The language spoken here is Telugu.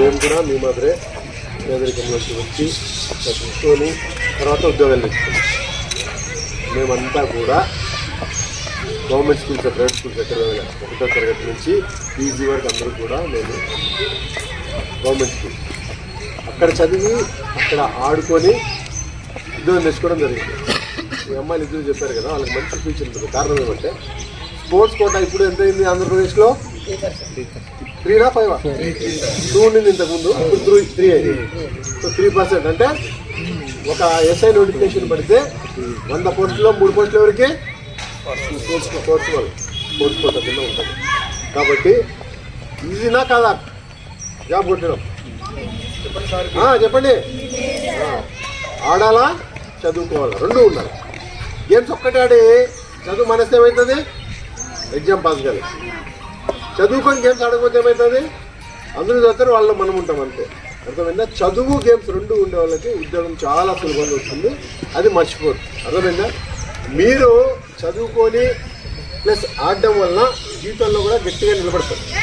మేము కూడా మీ మాదిరే పేదరికంలోకి వచ్చి కూర్చొని తర్వాత ఉద్యోగాలు తెచ్చుకున్నాం. మేమంతా కూడా గవర్నమెంట్ స్కూల్స్ ప్రైవేట్ స్కూల్స్ ఎక్కడ వెళ్ళాం. ఒకటో తరగతి నుంచి పీజీ వరకు అందరూ కూడా మేము గవర్నమెంట్ స్కూల్. అక్కడ చదివి అక్కడ ఆడుకొని ఉద్యోగం తెచ్చుకోవడం జరిగింది. ఈ అమ్మాయిలు ఇద్దరు చెప్పారు కదా వాళ్ళకి మంచి ఫ్యూచర్ ఉంటుంది. కారణం ఏమంటే స్పోర్ట్స్ కోట ఇప్పుడు ఎంత అయింది ఆంధ్రప్రదేశ్లో? త్రీనా ఫైవ్ టూ ఉండింది ఇంతకుముందు. ఇప్పుడు త్రీ త్రీ అయింది. సో త్రీ పర్సెంట్ అంటే ఒక ఎస్ఐ నోటిఫికేషన్ పడితే వంద పోస్టుల్లో మూడు పోస్టులు ఎవరికి? స్పోర్ట్స్ స్పోర్ట్స్ వాళ్ళు స్పోర్ట్స్ కోట కింద ఉంటుంది కాబట్టి ఈజీనా కాదా? జాబ్ కొట్టడం. చెప్పండి. ఆడాలా? చదువుకోవాలా? రెండు ఉండాలి. గేమ్స్ ఒక్కటే ఆడి చదువు మనస్తే ఏమవుతుంది ఎగ్జామ్ పాస్ కాదు. చదువుకొని గేమ్స్ ఆడకపోతే ఏమవుతుంది అందరూ చదువుతారు వాళ్ళు మనం ఉంటాం అంతే. అర్థమైందా? చదువు గేమ్స్ రెండు ఉండే వాళ్ళకి ఉద్యోగం చాలా సులభంగా వస్తుంది. అది మర్చిపోదు అర్థమైందా? మీరు చదువుకొని ప్లస్ ఆడడం వలన జీవితంలో కూడా గట్టిగా నిలబడతారు.